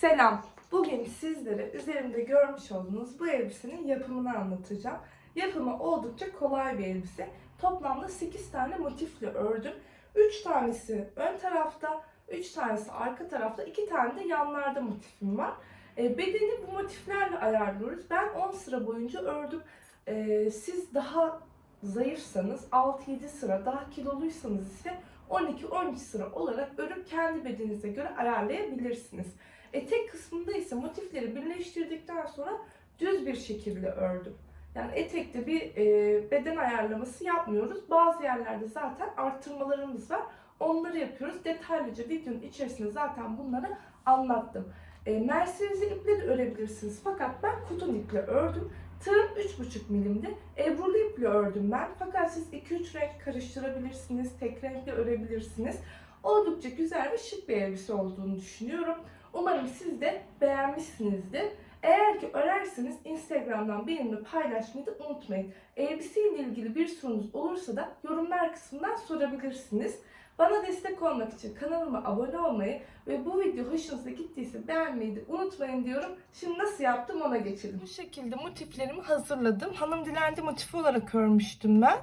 Selam. Bugün sizlere üzerimde görmüş olduğunuz bu elbisenin yapımını anlatacağım. Yapımı oldukça kolay bir elbise. Toplamda 8 tane motifle ördüm. 3 tanesi ön tarafta, 3 tanesi arka tarafta, 2 tane de yanlarda motifim var. E, bedeni bu motiflerle ayarlıyoruz. Ben 10 sıra boyunca ördüm. E, siz daha zayıfsanız 6-7 sıra, daha kiloluysanız ise 12-13 sıra olarak örüp kendi bedeninize göre ayarlayabilirsiniz. Etek kısmında ise motifleri birleştirdikten sonra düz bir şekilde ördüm. Yani etekte bir e, beden ayarlaması yapmıyoruz. Bazı yerlerde zaten arttırmalarımız var. Onları yapıyoruz. Detaylıca videonun içerisinde zaten bunları anlattım. E, Mercedes'i iple de örebilirsiniz. Fakat ben kuton iple ördüm. Tığım 3,5 milimdi. Ebrulu iple ördüm ben. Fakat siz 2-3 renk karıştırabilirsiniz. Tek renkle örebilirsiniz. Oldukça güzel ve şık bir elbise olduğunu düşünüyorum. Umarım siz de beğenmişsinizdir. Eğer ki örerseniz Instagram'dan benimle paylaşmayı da unutmayın. Elbiseyle ilgili bir sorunuz olursa da yorumlar kısmından sorabilirsiniz. Bana destek olmak için kanalıma abone olmayı ve bu video hoşunuza gittiyse beğenmeyi de unutmayın diyorum. Şimdi nasıl yaptım ona geçelim. Bu şekilde motiflerimi hazırladım. Hanım dilendi motifi olarak örmüştüm ben.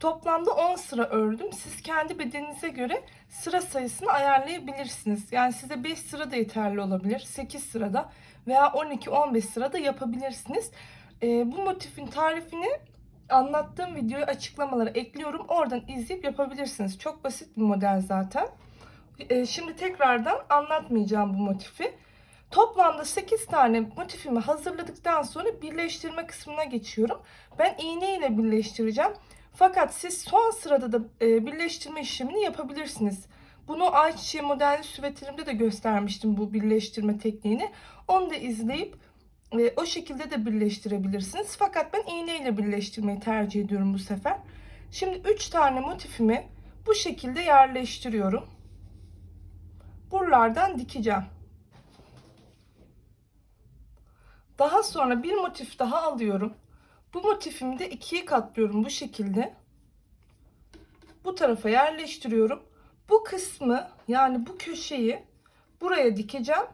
Toplamda 10 sıra ördüm. Siz kendi bedeninize göre sıra sayısını ayarlayabilirsiniz. Yani size 5 sıra da yeterli olabilir. 8 sırada veya 12-15 sırada yapabilirsiniz. Ee, bu motifin tarifini anlattığım videoyu açıklamalara ekliyorum. Oradan izleyip yapabilirsiniz. Çok basit bir model zaten. Ee, şimdi tekrardan anlatmayacağım bu motifi. Toplamda 8 tane motifimi hazırladıktan sonra birleştirme kısmına geçiyorum. Ben iğne ile birleştireceğim. Fakat siz son sırada da e, birleştirme işlemini yapabilirsiniz. Bunu ayçiçeği modelli süveterimde de göstermiştim bu birleştirme tekniğini. Onu da izleyip e, o şekilde de birleştirebilirsiniz. Fakat ben iğne ile birleştirmeyi tercih ediyorum bu sefer. Şimdi 3 tane motifimi bu şekilde yerleştiriyorum. Buralardan dikeceğim. Daha sonra bir motif daha alıyorum. Bu motifimi de ikiye katlıyorum bu şekilde. Bu tarafa yerleştiriyorum. Bu kısmı yani bu köşeyi buraya dikeceğim.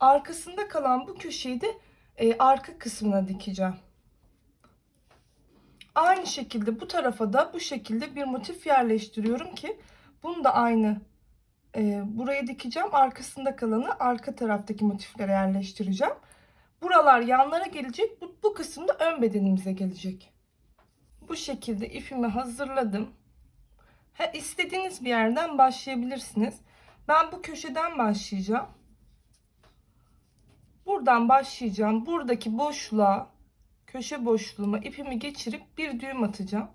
Arkasında kalan bu köşeyi de e, arka kısmına dikeceğim. Aynı şekilde bu tarafa da bu şekilde bir motif yerleştiriyorum ki bunu da aynı e, buraya dikeceğim. Arkasında kalanı arka taraftaki motiflere yerleştireceğim. Buralar yanlara gelecek. Bu, bu kısım da ön bedenimize gelecek. Bu şekilde ipimi hazırladım. Ha, istediğiniz bir yerden başlayabilirsiniz. Ben bu köşeden başlayacağım. Buradan başlayacağım. Buradaki boşluğa, köşe boşluğuma ipimi geçirip bir düğüm atacağım.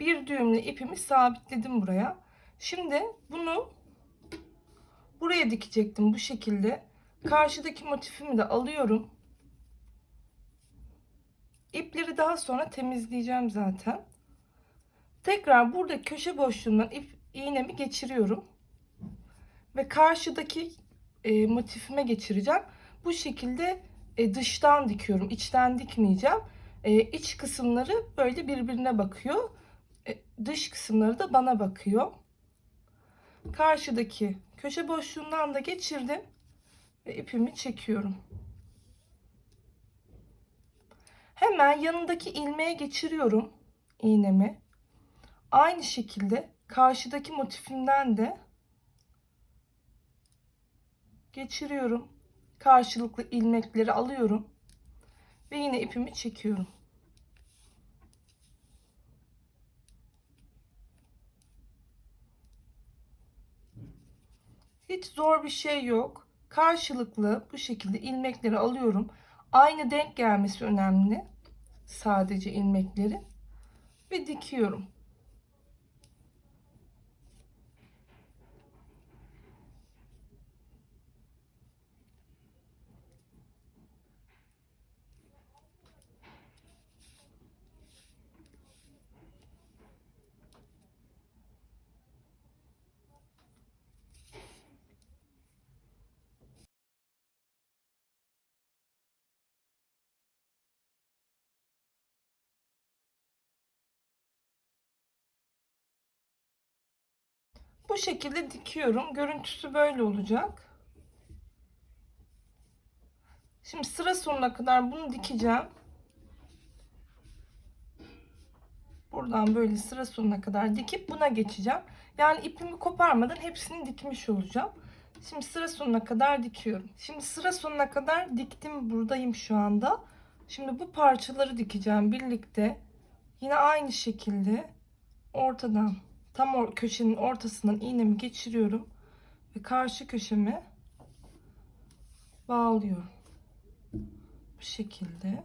Bir düğümle ipimi sabitledim buraya. Şimdi bunu buraya dikecektim bu şekilde. Karşıdaki motifimi de alıyorum. İpleri daha sonra temizleyeceğim zaten. Tekrar burada köşe boşluğundan ip iğnemi geçiriyorum. Ve karşıdaki e, motifime geçireceğim. Bu şekilde e, dıştan dikiyorum. içten dikmeyeceğim. E, iç kısımları böyle birbirine bakıyor. Dış kısımları da bana bakıyor. Karşıdaki köşe boşluğundan da geçirdim ve ipimi çekiyorum. Hemen yanındaki ilmeğe geçiriyorum iğnemi. Aynı şekilde karşıdaki motifimden de geçiriyorum. Karşılıklı ilmekleri alıyorum ve yine ipimi çekiyorum. Hiç zor bir şey yok. Karşılıklı bu şekilde ilmekleri alıyorum. Aynı denk gelmesi önemli. Sadece ilmekleri ve dikiyorum. Bu şekilde dikiyorum. Görüntüsü böyle olacak. Şimdi sıra sonuna kadar bunu dikeceğim. Buradan böyle sıra sonuna kadar dikip buna geçeceğim. Yani ipimi koparmadan hepsini dikmiş olacağım. Şimdi sıra sonuna kadar dikiyorum. Şimdi sıra sonuna kadar diktim. Buradayım şu anda. Şimdi bu parçaları dikeceğim birlikte. Yine aynı şekilde ortadan tam or köşenin ortasından iğnemi geçiriyorum ve karşı köşemi bağlıyorum. Bu şekilde.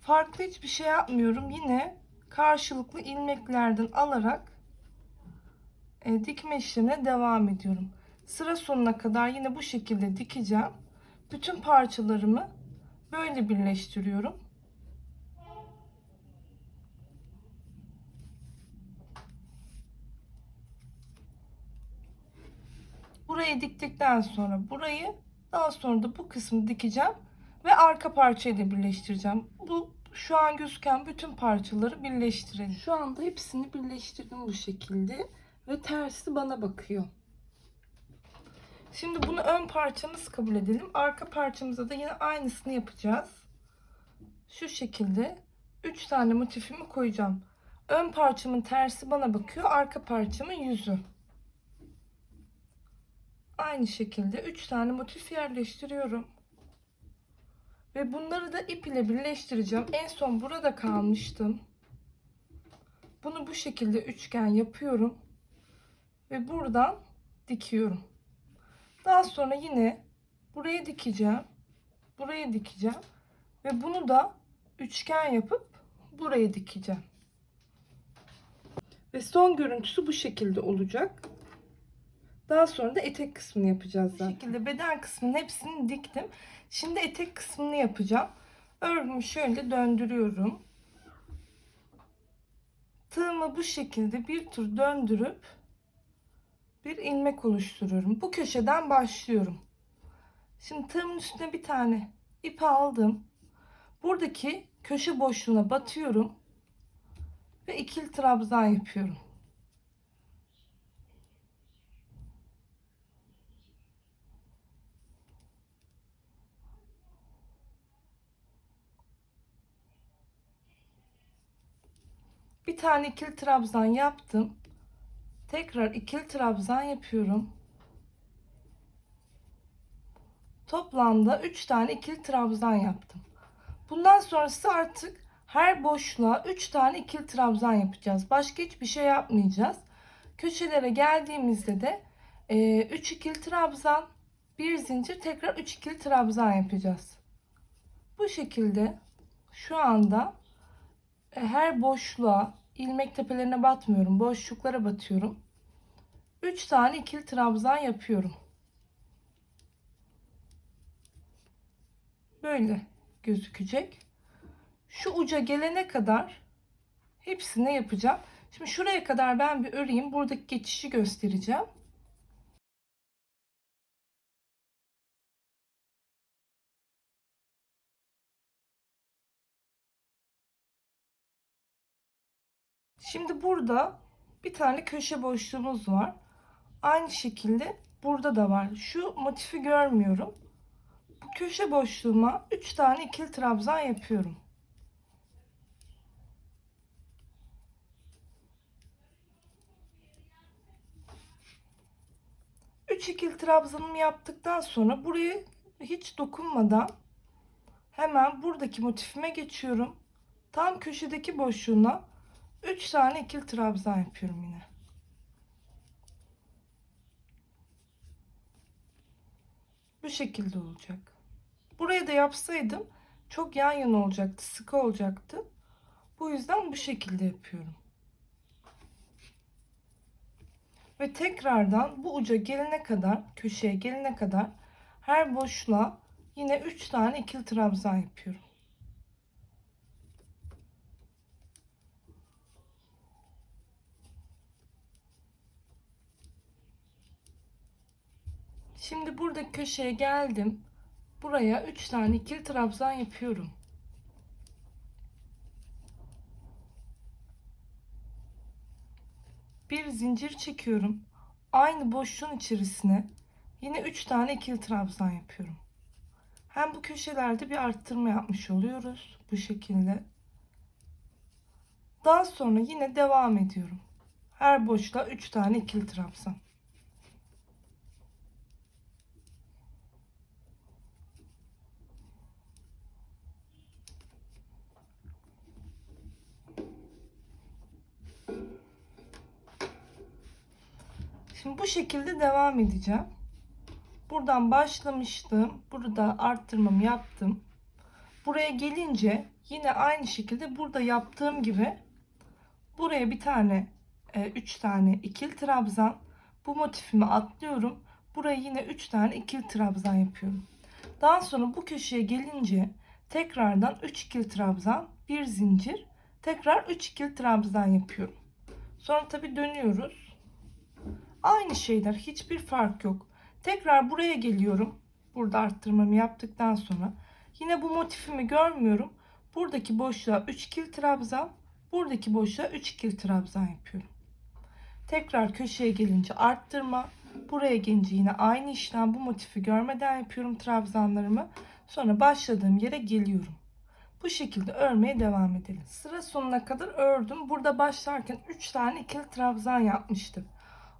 Farklı hiçbir şey yapmıyorum. Yine karşılıklı ilmeklerden alarak e, dikme işlemine devam ediyorum. Sıra sonuna kadar yine bu şekilde dikeceğim. Bütün parçalarımı böyle birleştiriyorum. Burayı diktikten sonra burayı daha sonra da bu kısmı dikeceğim ve arka parçayı da birleştireceğim. Bu şu an gözüken bütün parçaları birleştirelim. Şu anda hepsini birleştirdim bu şekilde ve tersi bana bakıyor. Şimdi bunu ön parçamız kabul edelim. Arka parçamıza da yine aynısını yapacağız. Şu şekilde 3 tane motifimi koyacağım. Ön parçamın tersi bana bakıyor. Arka parçamın yüzü. Aynı şekilde 3 tane motif yerleştiriyorum. Ve bunları da ip ile birleştireceğim. En son burada kalmıştım. Bunu bu şekilde üçgen yapıyorum. Ve buradan dikiyorum. Daha sonra yine buraya dikeceğim. Buraya dikeceğim. Ve bunu da üçgen yapıp buraya dikeceğim. Ve son görüntüsü bu şekilde olacak. Daha sonra da etek kısmını yapacağız zaten. Bu şekilde beden kısmının hepsini diktim. Şimdi etek kısmını yapacağım. Örgümü şöyle döndürüyorum. Tığımı bu şekilde bir tur döndürüp bir ilmek oluşturuyorum. Bu köşeden başlıyorum. Şimdi tığımın üstüne bir tane ip aldım. Buradaki köşe boşluğuna batıyorum ve ikili trabzan yapıyorum. Bir tane ikili trabzan yaptım. Tekrar ikili trabzan yapıyorum. Toplamda 3 tane ikili trabzan yaptım. Bundan sonrası artık her boşluğa 3 tane ikili trabzan yapacağız. Başka hiçbir şey yapmayacağız. Köşelere geldiğimizde de 3 ikili trabzan, bir zincir tekrar 3 ikili trabzan yapacağız. Bu şekilde şu anda e, her boşluğa ilmek tepelerine batmıyorum. Boşluklara batıyorum. 3 tane ikili trabzan yapıyorum. Böyle gözükecek. Şu uca gelene kadar hepsini yapacağım. Şimdi şuraya kadar ben bir öreyim. Buradaki geçişi göstereceğim. Şimdi burada bir tane köşe boşluğumuz var. Aynı şekilde burada da var. Şu motifi görmüyorum. Bu köşe boşluğuma 3 tane ikili trabzan yapıyorum. Üç ikili trabzanımı yaptıktan sonra buraya hiç dokunmadan hemen buradaki motifime geçiyorum. Tam köşedeki boşluğuna 3 tane ikili trabzan yapıyorum yine. Bu şekilde olacak. Buraya da yapsaydım çok yan yana olacaktı, sıkı olacaktı. Bu yüzden bu şekilde yapıyorum. Ve tekrardan bu uca gelene kadar, köşeye gelene kadar her boşluğa yine 3 tane ikili trabzan yapıyorum. Şimdi burada köşeye geldim. Buraya 3 tane ikili trabzan yapıyorum. bir zincir çekiyorum. Aynı boşluğun içerisine yine 3 tane ikili trabzan yapıyorum. Hem bu köşelerde bir arttırma yapmış oluyoruz bu şekilde. Daha sonra yine devam ediyorum. Her boşluğa 3 tane ikili trabzan. Şimdi bu şekilde devam edeceğim. Buradan başlamıştım. Burada arttırmamı yaptım. Buraya gelince yine aynı şekilde burada yaptığım gibi buraya bir tane 3 tane ikili trabzan bu motifimi atlıyorum. Buraya yine 3 tane ikili trabzan yapıyorum. Daha sonra bu köşeye gelince tekrardan 3 ikili trabzan, bir zincir, tekrar 3 ikili trabzan yapıyorum. Sonra tabi dönüyoruz. Aynı şeyler, hiçbir fark yok. Tekrar buraya geliyorum. Burada arttırmamı yaptıktan sonra yine bu motifimi görmüyorum. Buradaki boşluğa 3 ikili trabzan, buradaki boşluğa 3 ikili trabzan yapıyorum. Tekrar köşeye gelince arttırma, buraya gelince yine aynı işlem bu motifi görmeden yapıyorum trabzanlarımı. Sonra başladığım yere geliyorum. Bu şekilde örmeye devam edelim. Sıra sonuna kadar ördüm. Burada başlarken 3 tane ikili trabzan yapmıştım.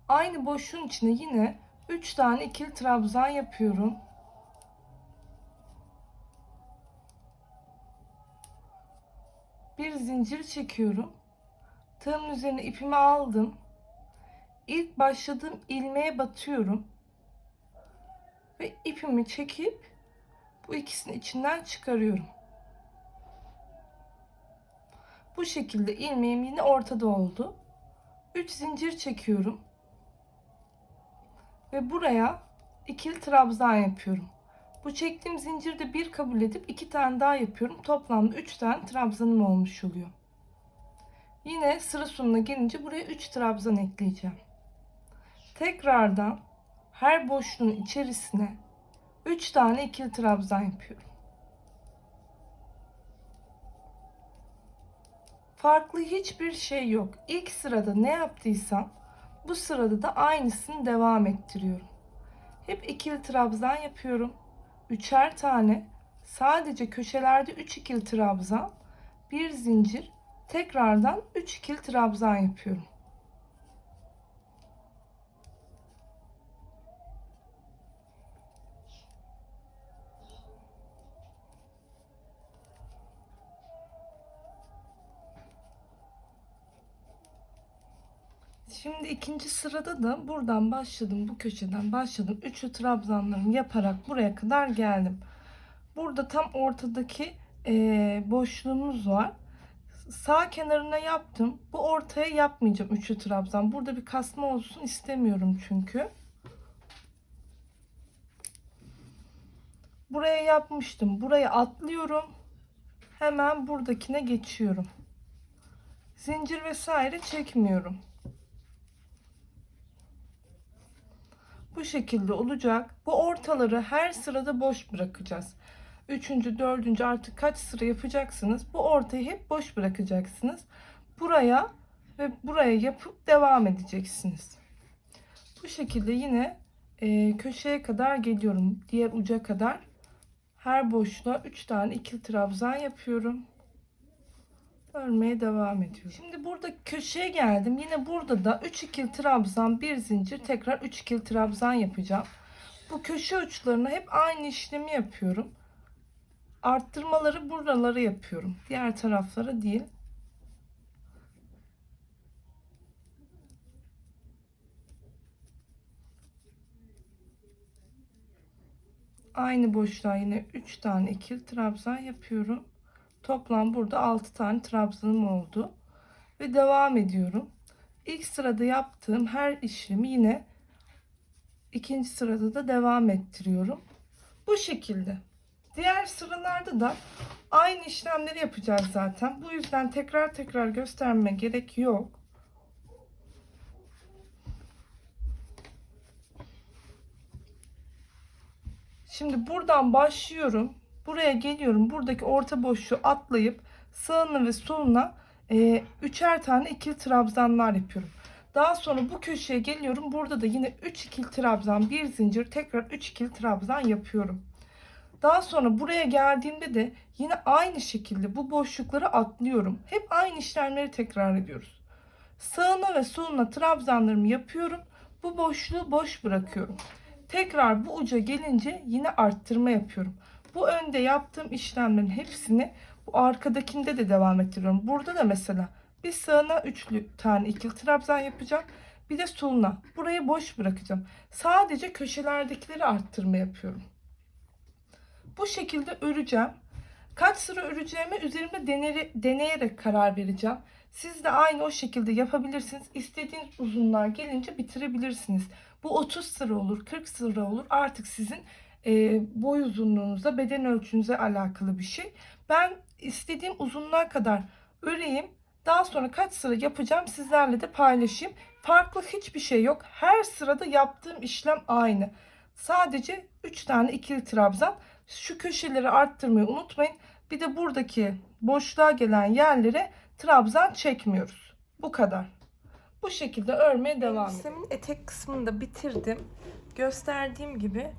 Aynı boşluğun içine yine 3 tane ikili trabzan yapıyorum. Bir zincir çekiyorum. Tığımın üzerine ipimi aldım. İlk başladığım ilmeğe batıyorum. Ve ipimi çekip bu ikisini içinden çıkarıyorum. Bu şekilde ilmeğim yine ortada oldu. 3 zincir çekiyorum. Ve buraya ikili trabzan yapıyorum. Bu çektiğim zincirde bir kabul edip iki tane daha yapıyorum. Toplamda 3 tane trabzanım olmuş oluyor. Yine sıra sonuna gelince buraya 3 trabzan ekleyeceğim. Tekrardan her boşluğun içerisine 3 tane ikili trabzan yapıyorum. Farklı hiçbir şey yok. İlk sırada ne yaptıysam bu sırada da aynısını devam ettiriyorum. Hep ikili trabzan yapıyorum. Üçer tane. Sadece köşelerde 3 ikili trabzan, bir zincir, tekrardan 3 ikili trabzan yapıyorum. Şimdi ikinci sırada da buradan başladım. Bu köşeden başladım. Üçlü trabzanlarımı yaparak buraya kadar geldim. Burada tam ortadaki e, boşluğumuz var. Sağ kenarına yaptım. Bu ortaya yapmayacağım üçlü trabzan. Burada bir kasma olsun istemiyorum çünkü. Buraya yapmıştım. Buraya atlıyorum. Hemen buradakine geçiyorum. Zincir vesaire çekmiyorum. Bu şekilde olacak. Bu ortaları her sırada boş bırakacağız. Üçüncü, dördüncü artık kaç sıra yapacaksınız? Bu ortayı hep boş bırakacaksınız. Buraya ve buraya yapıp devam edeceksiniz. Bu şekilde yine e, köşeye kadar geliyorum. Diğer uca kadar. Her boşluğa 3 tane ikili trabzan yapıyorum örmeye devam ediyorum. Şimdi burada köşeye geldim. Yine burada da 3 ikili trabzan, bir zincir, tekrar 3 ikili trabzan yapacağım. Bu köşe uçlarına hep aynı işlemi yapıyorum. Arttırmaları buraları yapıyorum. Diğer taraflara değil. Aynı boşluğa yine 3 tane ikili trabzan yapıyorum. Toplam burada 6 tane trabzanım oldu. Ve devam ediyorum. İlk sırada yaptığım her işlemi yine ikinci sırada da devam ettiriyorum. Bu şekilde. Diğer sıralarda da aynı işlemleri yapacağız zaten. Bu yüzden tekrar tekrar gösterme gerek yok. Şimdi buradan başlıyorum. Buraya geliyorum. Buradaki orta boşluğu atlayıp sağına ve soluna e, üçer tane ikili trabzanlar yapıyorum. Daha sonra bu köşeye geliyorum. Burada da yine 3 ikili trabzan, bir zincir, tekrar 3 ikili trabzan yapıyorum. Daha sonra buraya geldiğimde de yine aynı şekilde bu boşlukları atlıyorum. Hep aynı işlemleri tekrar ediyoruz. Sağına ve soluna trabzanlarımı yapıyorum. Bu boşluğu boş bırakıyorum. Tekrar bu uca gelince yine arttırma yapıyorum. Bu önde yaptığım işlemlerin hepsini bu arkadakinde de devam ettiriyorum. Burada da mesela bir sağına üçlü tane ikili trabzan yapacağım. Bir de soluna. Burayı boş bırakacağım. Sadece köşelerdekileri arttırma yapıyorum. Bu şekilde öreceğim. Kaç sıra öreceğimi üzerimde deneyerek karar vereceğim. Siz de aynı o şekilde yapabilirsiniz. İstediğiniz uzunluğa gelince bitirebilirsiniz. Bu 30 sıra olur, 40 sıra olur. Artık sizin e, boy uzunluğunuza, beden ölçünüze alakalı bir şey. Ben istediğim uzunluğa kadar öreyim. Daha sonra kaç sıra yapacağım sizlerle de paylaşayım. Farklı hiçbir şey yok. Her sırada yaptığım işlem aynı. Sadece 3 tane ikili trabzan. Şu köşeleri arttırmayı unutmayın. Bir de buradaki boşluğa gelen yerlere trabzan çekmiyoruz. Bu kadar. Bu şekilde örmeye devam ediyorum. etek kısmını da bitirdim. Gösterdiğim gibi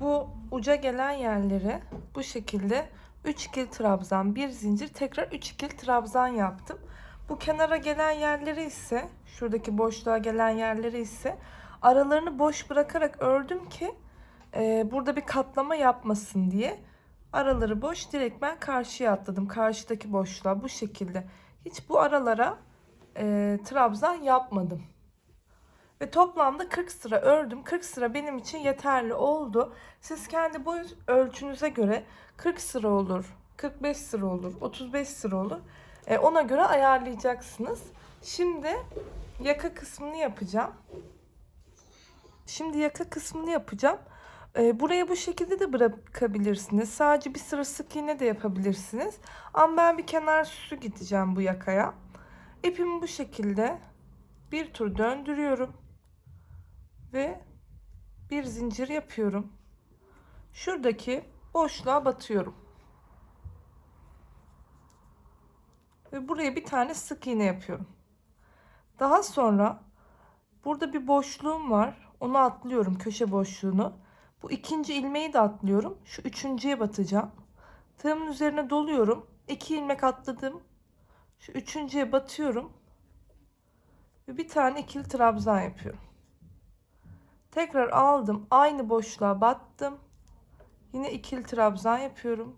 bu uca gelen yerleri bu şekilde 3 ikili trabzan, bir zincir, tekrar 3 ikili trabzan yaptım. Bu kenara gelen yerleri ise, şuradaki boşluğa gelen yerleri ise aralarını boş bırakarak ördüm ki e, burada bir katlama yapmasın diye. Araları boş direkt ben karşıya atladım. Karşıdaki boşluğa bu şekilde. Hiç bu aralara e, trabzan yapmadım. Ve toplamda 40 sıra ördüm. 40 sıra benim için yeterli oldu. Siz kendi boy ölçünüze göre 40 sıra olur, 45 sıra olur, 35 sıra olur. E, ona göre ayarlayacaksınız. Şimdi yaka kısmını yapacağım. Şimdi yaka kısmını yapacağım. E, buraya bu şekilde de bırakabilirsiniz. Sadece bir sıra sık iğne de yapabilirsiniz. Ama ben bir kenar süsü gideceğim bu yakaya. İpimi bu şekilde bir tur döndürüyorum. Ve bir zincir yapıyorum. Şuradaki boşluğa batıyorum. Ve buraya bir tane sık iğne yapıyorum. Daha sonra burada bir boşluğum var. Onu atlıyorum köşe boşluğunu. Bu ikinci ilmeği de atlıyorum. Şu üçüncüye batacağım. Tığımın üzerine doluyorum. İki ilmek atladım. Şu üçüncüye batıyorum. Ve bir tane ikili trabzan yapıyorum. Tekrar aldım. Aynı boşluğa battım. Yine ikili trabzan yapıyorum.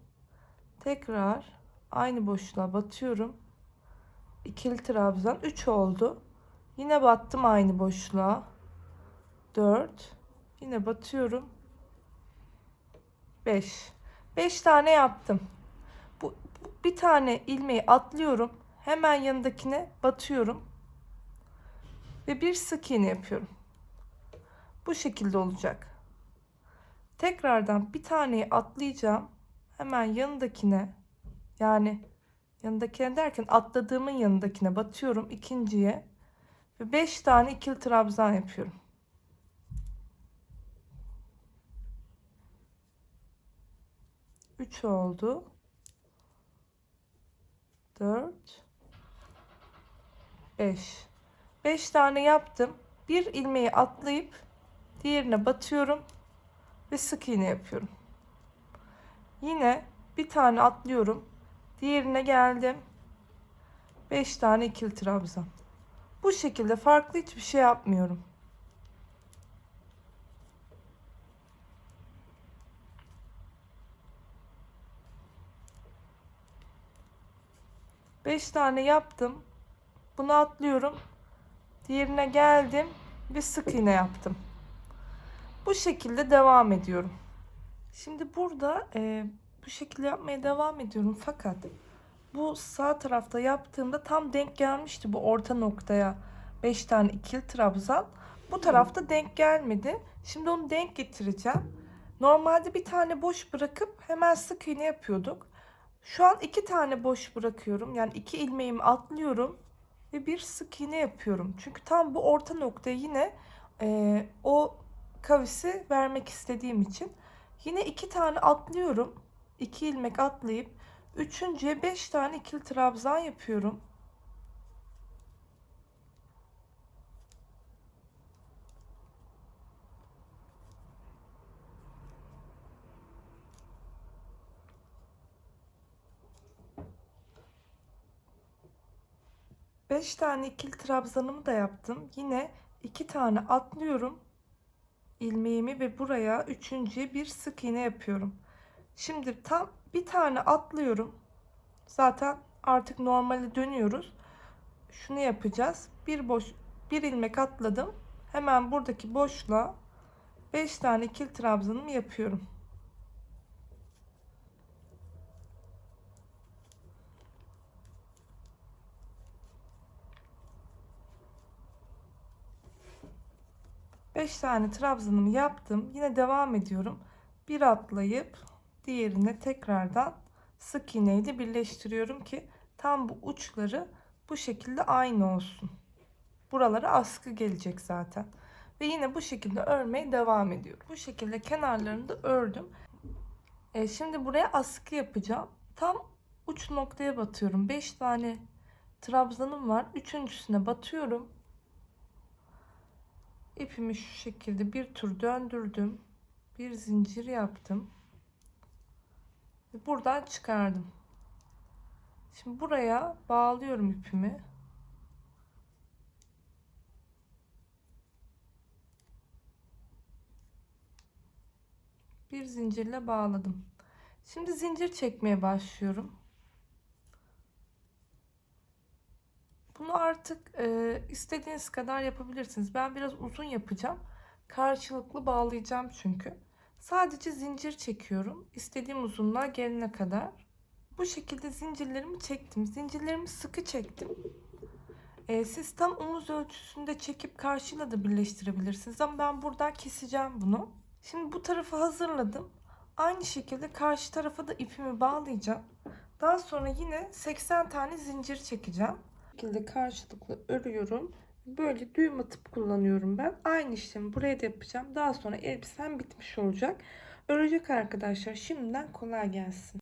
Tekrar aynı boşluğa batıyorum. İkili trabzan 3 oldu. Yine battım aynı boşluğa. 4 yine batıyorum. 5 5 tane yaptım. Bu bir tane ilmeği atlıyorum. Hemen yanındakine batıyorum. Ve bir sık iğne yapıyorum. Bu şekilde olacak. Tekrardan bir taneyi atlayacağım. Hemen yanındakine yani yanındakine derken atladığımın yanındakine batıyorum ikinciye ve 5 tane ikili trabzan yapıyorum. Üç oldu. Dört. Beş. Beş tane yaptım. Bir ilmeği atlayıp diğerine batıyorum ve sık iğne yapıyorum. Yine bir tane atlıyorum. Diğerine geldim. 5 tane ikili trabzan. Bu şekilde farklı hiçbir şey yapmıyorum. Beş tane yaptım. Bunu atlıyorum. Diğerine geldim ve sık iğne yaptım. Bu şekilde devam ediyorum. Şimdi burada e, bu şekilde yapmaya devam ediyorum fakat bu sağ tarafta yaptığımda tam denk gelmişti bu orta noktaya 5 tane ikili trabzan. Bu tarafta denk gelmedi. Şimdi onu denk getireceğim. Normalde bir tane boş bırakıp hemen sık iğne yapıyorduk. Şu an iki tane boş bırakıyorum. Yani iki ilmeğimi atlıyorum ve bir sık iğne yapıyorum. Çünkü tam bu orta noktaya yine e, o kavisi vermek istediğim için yine iki tane atlıyorum. 2 ilmek atlayıp üçüncüye 5 tane ikili trabzan yapıyorum. Beş tane ikili trabzanımı da yaptım. Yine iki tane atlıyorum ilmeğimi ve buraya üçüncüye bir sık iğne yapıyorum. Şimdi tam bir tane atlıyorum. Zaten artık normale dönüyoruz. Şunu yapacağız. Bir boş bir ilmek atladım. Hemen buradaki boşluğa 5 tane ikili trabzanımı yapıyorum. Beş tane trabzanımı yaptım. Yine devam ediyorum. Bir atlayıp diğerine tekrardan sık iğneyle birleştiriyorum ki tam bu uçları bu şekilde aynı olsun. Buralara askı gelecek zaten. Ve yine bu şekilde örmeye devam ediyorum. Bu şekilde kenarlarını da ördüm. E, şimdi buraya askı yapacağım. Tam uç noktaya batıyorum. 5 tane trabzanım var. Üçüncüsüne batıyorum. İpimi şu şekilde bir tur döndürdüm. Bir zincir yaptım. Ve buradan çıkardım. Şimdi buraya bağlıyorum ipimi. Bir zincirle bağladım. Şimdi zincir çekmeye başlıyorum. Bunu artık e, istediğiniz kadar yapabilirsiniz. Ben biraz uzun yapacağım. Karşılıklı bağlayacağım çünkü. Sadece zincir çekiyorum. İstediğim uzunluğa gelene kadar. Bu şekilde zincirlerimi çektim. Zincirlerimi sıkı çektim. E, siz tam omuz ölçüsünde çekip karşıyla da birleştirebilirsiniz. Ama ben buradan keseceğim bunu. Şimdi bu tarafı hazırladım. Aynı şekilde karşı tarafa da ipimi bağlayacağım. Daha sonra yine 80 tane zincir çekeceğim şekilde karşılıklı örüyorum. Böyle düğüm atıp kullanıyorum ben. Aynı işlemi buraya da yapacağım. Daha sonra elbisem bitmiş olacak. Örecek arkadaşlar şimdiden kolay gelsin.